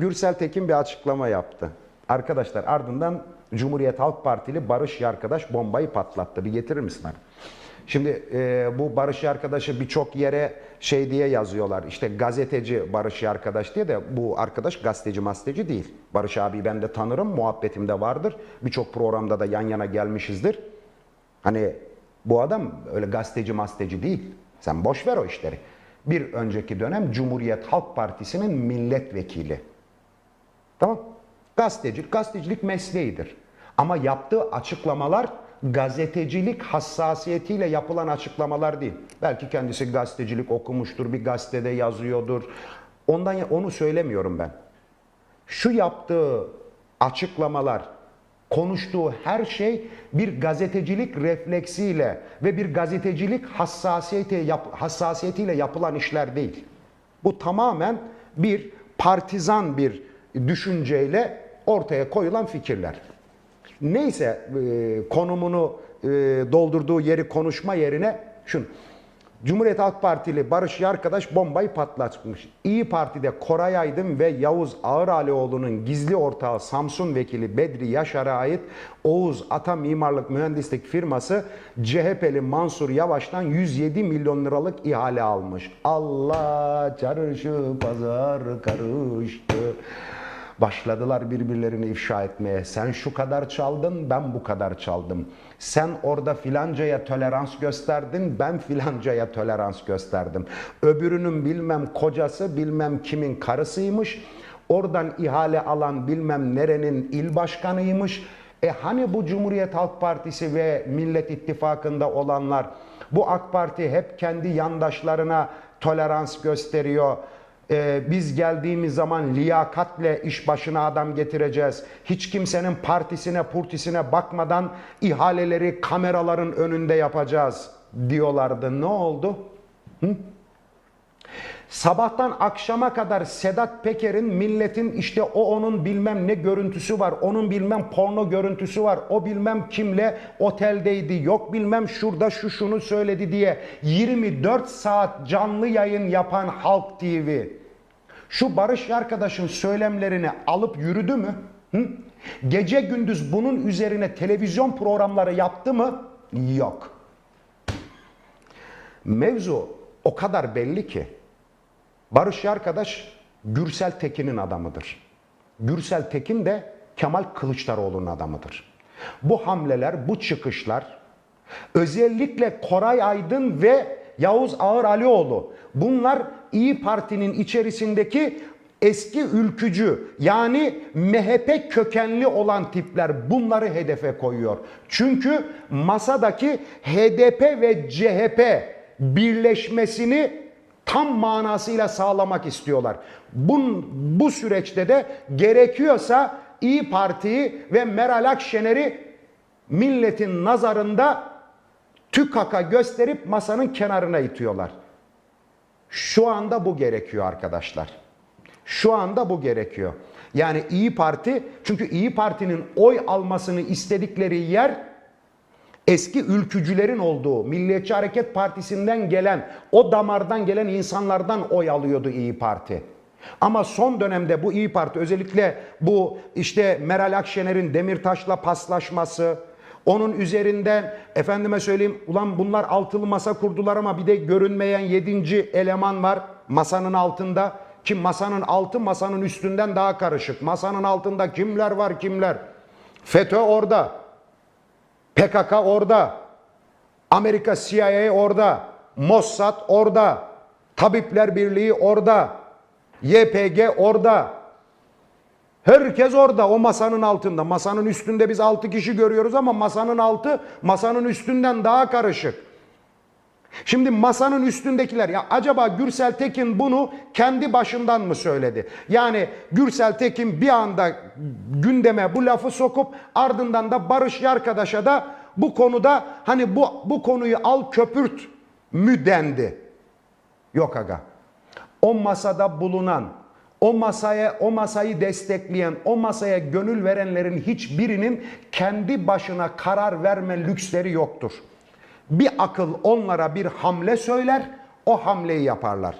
Gürsel Tekin bir açıklama yaptı. Arkadaşlar ardından Cumhuriyet Halk Partili Barış Yarkadaş bombayı patlattı. Bir getirir misin abi? Şimdi e, bu Barış Yarkadaş'ı birçok yere şey diye yazıyorlar. İşte gazeteci Barış Yarkadaş diye de bu arkadaş gazeteci masteci değil. Barış abi ben de tanırım, muhabbetim de vardır. Birçok programda da yan yana gelmişizdir. Hani bu adam öyle gazeteci masteci değil. Sen boş ver o işleri. Bir önceki dönem Cumhuriyet Halk Partisi'nin milletvekili. Tamam. Gazetecilik, gazetecilik mesleğidir. Ama yaptığı açıklamalar gazetecilik hassasiyetiyle yapılan açıklamalar değil. Belki kendisi gazetecilik okumuştur, bir gazetede yazıyordur. Ondan onu söylemiyorum ben. Şu yaptığı açıklamalar, konuştuğu her şey bir gazetecilik refleksiyle ve bir gazetecilik hassasiyeti yap- hassasiyetiyle yapılan işler değil. Bu tamamen bir partizan bir düşünceyle ortaya koyulan fikirler. Neyse e, konumunu e, doldurduğu yeri konuşma yerine şunu. Cumhuriyet Halk Partili Barış Yarkadaş bombayı patlatmış. İyi Parti'de Koray Aydın ve Yavuz Ağıralioğlu'nun gizli ortağı Samsun Vekili Bedri Yaşar'a ait Oğuz Ata Mimarlık Mühendislik firması CHP'li Mansur Yavaş'tan 107 milyon liralık ihale almış. Allah çarşı pazar karıştı. Başladılar birbirlerini ifşa etmeye. Sen şu kadar çaldın, ben bu kadar çaldım. Sen orada filancaya tolerans gösterdin, ben filancaya tolerans gösterdim. Öbürünün bilmem kocası, bilmem kimin karısıymış. Oradan ihale alan bilmem nerenin il başkanıymış. E hani bu Cumhuriyet Halk Partisi ve Millet İttifakı'nda olanlar bu AK Parti hep kendi yandaşlarına tolerans gösteriyor. Ee, biz geldiğimiz zaman liyakatle iş başına adam getireceğiz. Hiç kimsenin partisine purtisine bakmadan ihaleleri kameraların önünde yapacağız diyorlardı. Ne oldu? Hı? Sabahtan akşama kadar Sedat Peker'in milletin işte o onun bilmem ne görüntüsü var, onun bilmem porno görüntüsü var, o bilmem kimle oteldeydi, yok bilmem şurada şu şunu söyledi diye 24 saat canlı yayın yapan Halk TV şu Barış arkadaşın söylemlerini alıp yürüdü mü? Hı? Gece gündüz bunun üzerine televizyon programları yaptı mı? Yok. Mevzu o kadar belli ki Barış arkadaş Gürsel Tekin'in adamıdır. Gürsel Tekin de Kemal Kılıçdaroğlu'nun adamıdır. Bu hamleler, bu çıkışlar özellikle Koray Aydın ve Yavuz Ağır Alioğlu bunlar İyi Parti'nin içerisindeki eski ülkücü yani MHP kökenli olan tipler bunları hedefe koyuyor. Çünkü masadaki HDP ve CHP birleşmesini tam manasıyla sağlamak istiyorlar. Bu, bu süreçte de gerekiyorsa İyi Parti'yi ve Meral Akşener'i milletin nazarında tükaka gösterip masanın kenarına itiyorlar. Şu anda bu gerekiyor arkadaşlar. Şu anda bu gerekiyor. Yani İyi Parti çünkü İyi Parti'nin oy almasını istedikleri yer eski ülkücülerin olduğu Milliyetçi Hareket Partisi'nden gelen o damardan gelen insanlardan oy alıyordu İyi Parti. Ama son dönemde bu İyi Parti özellikle bu işte Meral Akşener'in Demirtaş'la paslaşması, onun üzerinden efendime söyleyeyim ulan bunlar altılı masa kurdular ama bir de görünmeyen yedinci eleman var masanın altında. Ki masanın altı masanın üstünden daha karışık. Masanın altında kimler var kimler. FETÖ orada. PKK orada. Amerika CIA orada. Mossad orada. Tabipler Birliği orada. YPG orada. Herkes orada o masanın altında. Masanın üstünde biz 6 kişi görüyoruz ama masanın altı masanın üstünden daha karışık. Şimdi masanın üstündekiler ya acaba Gürsel Tekin bunu kendi başından mı söyledi? Yani Gürsel Tekin bir anda gündeme bu lafı sokup ardından da Barış arkadaşa da bu konuda hani bu bu konuyu al köpürt mü dendi? Yok aga. O masada bulunan o masaya o masayı destekleyen, o masaya gönül verenlerin hiçbirinin kendi başına karar verme lüksleri yoktur. Bir akıl onlara bir hamle söyler, o hamleyi yaparlar.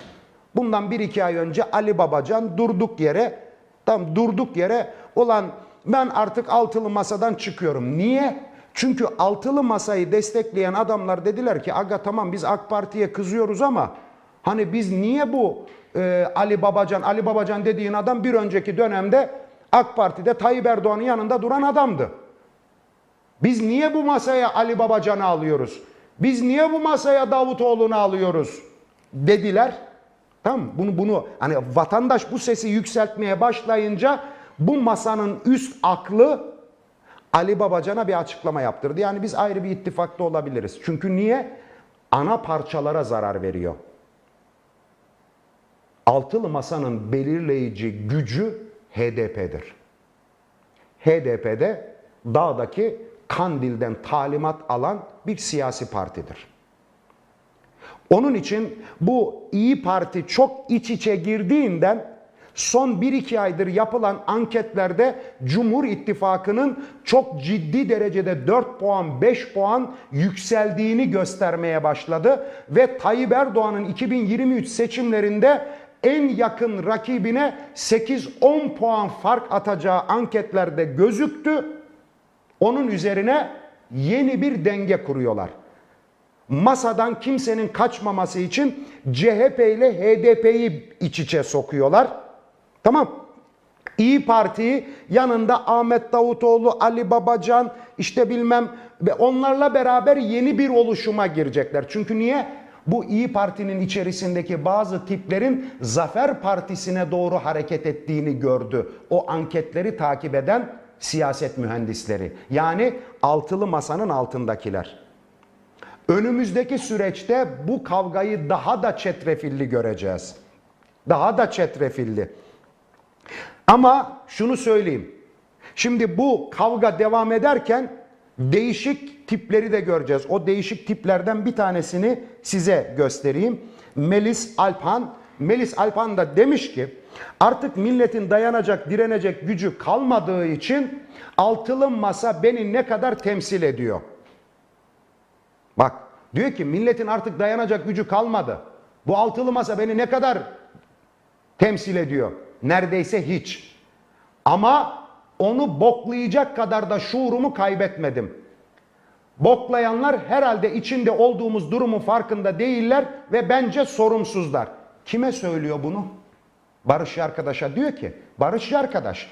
Bundan bir iki ay önce Ali Babacan durduk yere Tam durduk yere olan ben artık altılı masadan çıkıyorum. Niye? Çünkü altılı masayı destekleyen adamlar dediler ki aga tamam biz AK Parti'ye kızıyoruz ama hani biz niye bu e, Ali Babacan, Ali Babacan dediğin adam bir önceki dönemde AK Parti'de Tayyip Erdoğan'ın yanında duran adamdı. Biz niye bu masaya Ali Babacan'ı alıyoruz? Biz niye bu masaya Davutoğlu'nu alıyoruz? Dediler. Tamam bunu bunu hani vatandaş bu sesi yükseltmeye başlayınca bu masanın üst aklı Ali Babacan'a bir açıklama yaptırdı. Yani biz ayrı bir ittifakta olabiliriz. Çünkü niye? Ana parçalara zarar veriyor. Altılı masanın belirleyici gücü HDP'dir. HDP'de dağdaki Kandil'den talimat alan bir siyasi partidir. Onun için bu İyi Parti çok iç içe girdiğinden son 1-2 aydır yapılan anketlerde Cumhur İttifakı'nın çok ciddi derecede 4 puan 5 puan yükseldiğini göstermeye başladı ve Tayyip Erdoğan'ın 2023 seçimlerinde en yakın rakibine 8-10 puan fark atacağı anketlerde gözüktü. Onun üzerine yeni bir denge kuruyorlar. Masadan kimsenin kaçmaması için CHP ile HDP'yi iç içe sokuyorlar. Tamam. İyi Parti'yi yanında Ahmet Davutoğlu, Ali Babacan, işte bilmem ve onlarla beraber yeni bir oluşuma girecekler. Çünkü niye? Bu İyi Parti'nin içerisindeki bazı tiplerin Zafer Partisi'ne doğru hareket ettiğini gördü. O anketleri takip eden siyaset mühendisleri. Yani altılı masanın altındakiler. Önümüzdeki süreçte bu kavgayı daha da çetrefilli göreceğiz. Daha da çetrefilli. Ama şunu söyleyeyim. Şimdi bu kavga devam ederken değişik tipleri de göreceğiz. O değişik tiplerden bir tanesini size göstereyim. Melis Alpan. Melis Alpan da demiş ki artık milletin dayanacak, direnecek gücü kalmadığı için altılı masa beni ne kadar temsil ediyor. Bak diyor ki milletin artık dayanacak gücü kalmadı. Bu altılı masa beni ne kadar temsil ediyor? Neredeyse hiç. Ama onu boklayacak kadar da şuurumu kaybetmedim. Boklayanlar herhalde içinde olduğumuz durumun farkında değiller ve bence sorumsuzlar. Kime söylüyor bunu? Barış arkadaşa diyor ki, Barış arkadaş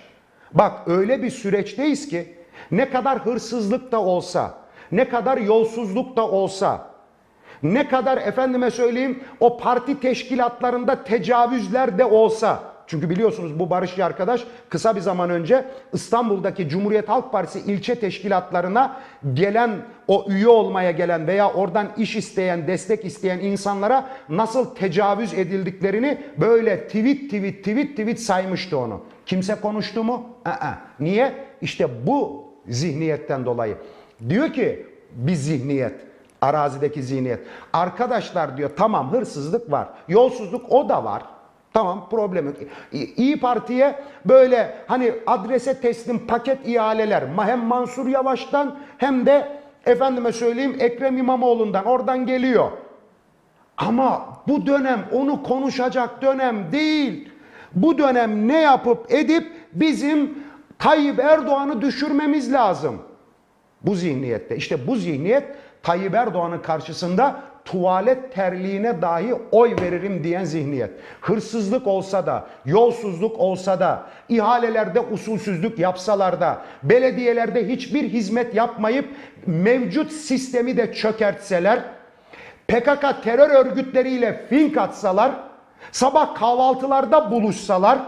bak öyle bir süreçteyiz ki ne kadar hırsızlık da olsa, ne kadar yolsuzluk da olsa, ne kadar efendime söyleyeyim o parti teşkilatlarında tecavüzler de olsa, çünkü biliyorsunuz bu Barışçı arkadaş kısa bir zaman önce İstanbul'daki Cumhuriyet Halk Partisi ilçe teşkilatlarına gelen o üye olmaya gelen veya oradan iş isteyen, destek isteyen insanlara nasıl tecavüz edildiklerini böyle tweet tweet tweet tweet saymıştı onu. Kimse konuştu mu? Aa. Niye? İşte bu zihniyetten dolayı. Diyor ki bir zihniyet arazideki zihniyet. Arkadaşlar diyor tamam hırsızlık var. Yolsuzluk o da var. Tamam problem yok. İyi Parti'ye böyle hani adrese teslim paket ihaleler hem Mansur Yavaş'tan hem de efendime söyleyeyim Ekrem İmamoğlu'ndan oradan geliyor. Ama bu dönem onu konuşacak dönem değil. Bu dönem ne yapıp edip bizim Tayyip Erdoğan'ı düşürmemiz lazım. Bu zihniyette. İşte bu zihniyet Tayyip Erdoğan'ın karşısında tuvalet terliğine dahi oy veririm diyen zihniyet. Hırsızlık olsa da, yolsuzluk olsa da, ihalelerde usulsüzlük yapsalar da, belediyelerde hiçbir hizmet yapmayıp mevcut sistemi de çökertseler, PKK terör örgütleriyle fink atsalar, sabah kahvaltılarda buluşsalar,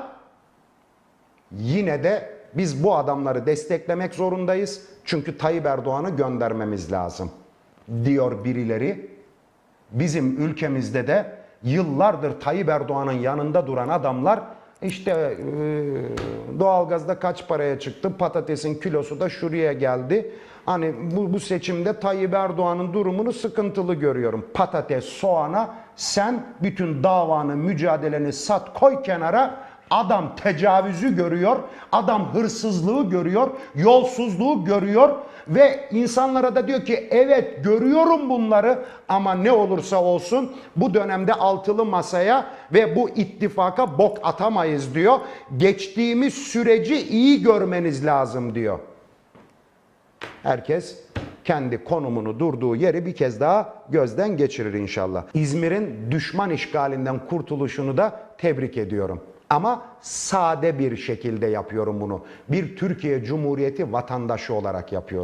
yine de biz bu adamları desteklemek zorundayız. Çünkü Tayyip Erdoğan'ı göndermemiz lazım diyor birileri. Bizim ülkemizde de yıllardır Tayyip Erdoğan'ın yanında duran adamlar işte e, doğalgazda kaç paraya çıktı, patatesin kilosu da şuraya geldi. Hani bu, bu seçimde Tayyip Erdoğan'ın durumunu sıkıntılı görüyorum. Patates, soğana sen bütün davanı, mücadeleni sat koy kenara. Adam tecavüzü görüyor, adam hırsızlığı görüyor, yolsuzluğu görüyor ve insanlara da diyor ki evet görüyorum bunları ama ne olursa olsun bu dönemde altılı masaya ve bu ittifaka bok atamayız diyor. Geçtiğimiz süreci iyi görmeniz lazım diyor. Herkes kendi konumunu durduğu yeri bir kez daha gözden geçirir inşallah. İzmir'in düşman işgalinden kurtuluşunu da tebrik ediyorum. Ama sade bir şekilde yapıyorum bunu. Bir Türkiye Cumhuriyeti vatandaşı olarak yapıyorum.